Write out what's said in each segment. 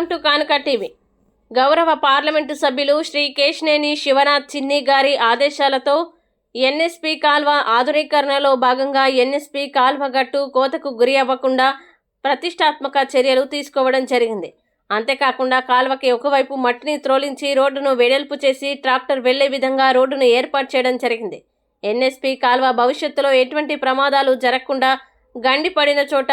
Welcome to Kanuka TV. గౌరవ parliament సభ్యులు శ్రీ కేశినేని శివనాథ్ చిన్ని గారి ఆదేశాలతో ఎన్ఎస్పి కాల్వ ఆధునీకరణలో భాగంగా ఎన్ఎస్పి కాల్వ గట్టు కోతకు గురి అవ్వకుండా ప్రతిష్టాత్మక చర్యలు తీసుకోవడం జరిగింది. అంతేకాకుండా కాల్వకి ఒకవైపు మట్టిని త్రోలించి రోడ్డును వెడల్పు చేసి ట్రాక్టర్ వెళ్ళే విధంగా రోడ్డును ఏర్పాటు చేయడం జరిగింది. ఎన్ఎస్పి కాల్వ భవిష్యత్తులో ఎటువంటి ప్రమాదాలు జరగకుండా గండి పడిన చోట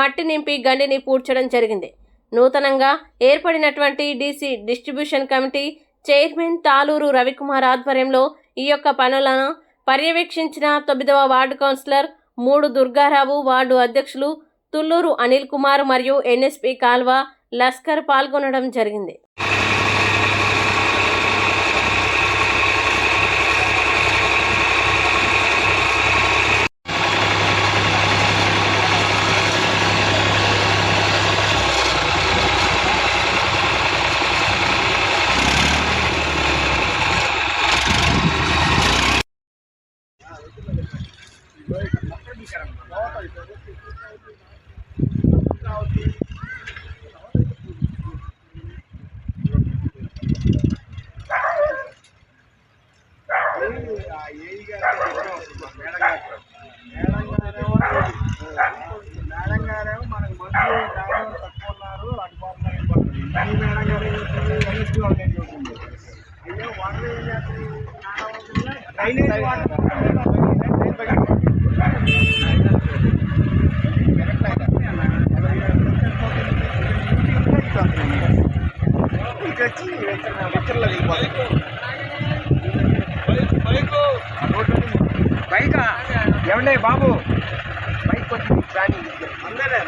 మట్టి నింపి గండిని పూడ్చడం జరిగింది. నూతనంగా ఏర్పడినటువంటి DC distribution committee chairman Taluru Ravikumar ఆధ్వర్యంలో ఈ యొక్క పనులను పర్యవేక్షించిన తొమ్మిదవ వార్డు కౌన్సిలర్ మూడు దుర్గారావు వార్డు అధ్యక్షులు తుల్లూరు అనిల్ కుమార్ మరియు ఎన్ఎస్పి కాల్వ లస్కర్ పాల్గొనడం జరిగింది. అయ్యో వాటర్ ఏం చేస్తుంది? నానా అవుతుందా? డ్రైనేజ్ వాటర్ ఇక్కడ వచ్చి విక్రలో దిగిపోతాయి బైకా? ఏమండే బాబు? బైక్ వచ్చి ప్రాణి అందరే.